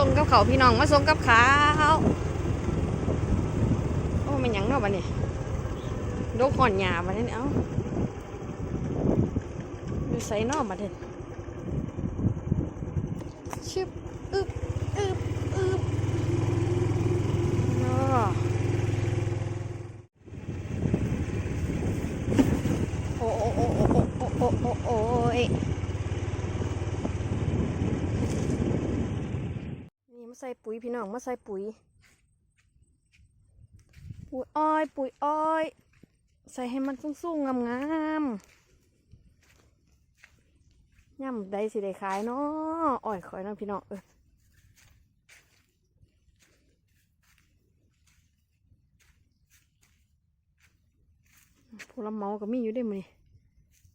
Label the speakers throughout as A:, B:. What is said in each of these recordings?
A: ส่งกับเขาพี่น้องมาส่งกับข้าโอ้มันยังเนาะบัดนี้ดกห่อนหยาบัดนี้เอ้าดูใส่นอกบัดนี้ชึบอึบอึบอึบนาะโอ้โอ้โอ้โอ้โอ้โอ้โอ้โอ้ย นี่ มาใส่ปุ๋ยพี่น้องมาใส่ปุ๋ย ปุ๋ยอ้อย ปุ๋ยอ้อย ใส่ให้มันสูงๆงามๆย่ำใดสิได้ขายเนาะอ้อยขอยเนาะพี่น้องเออผลเมาก็มีอยู่ได้มั้ย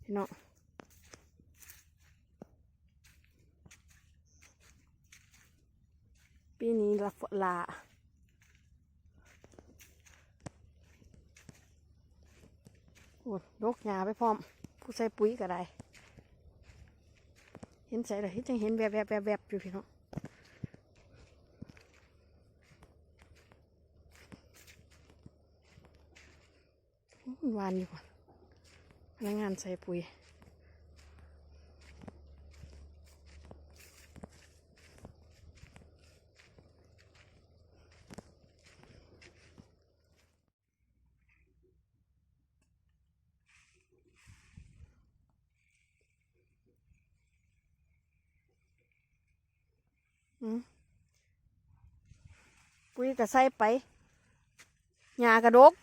A: พี่น้อง ปีนี้ละฝนลาโอ้ดกหญ้าไปพร้อม ผู้ใส่ปุ๋ยก็ได้ เห็นใส่เลยจังเห็นแบบแบบแบบแบบอยู่พี่น้องหวานอยู่ก่อนพนักงานใส่ปุ๋ย ปุ๋ยก็ใส่ไปหญ้ากระดก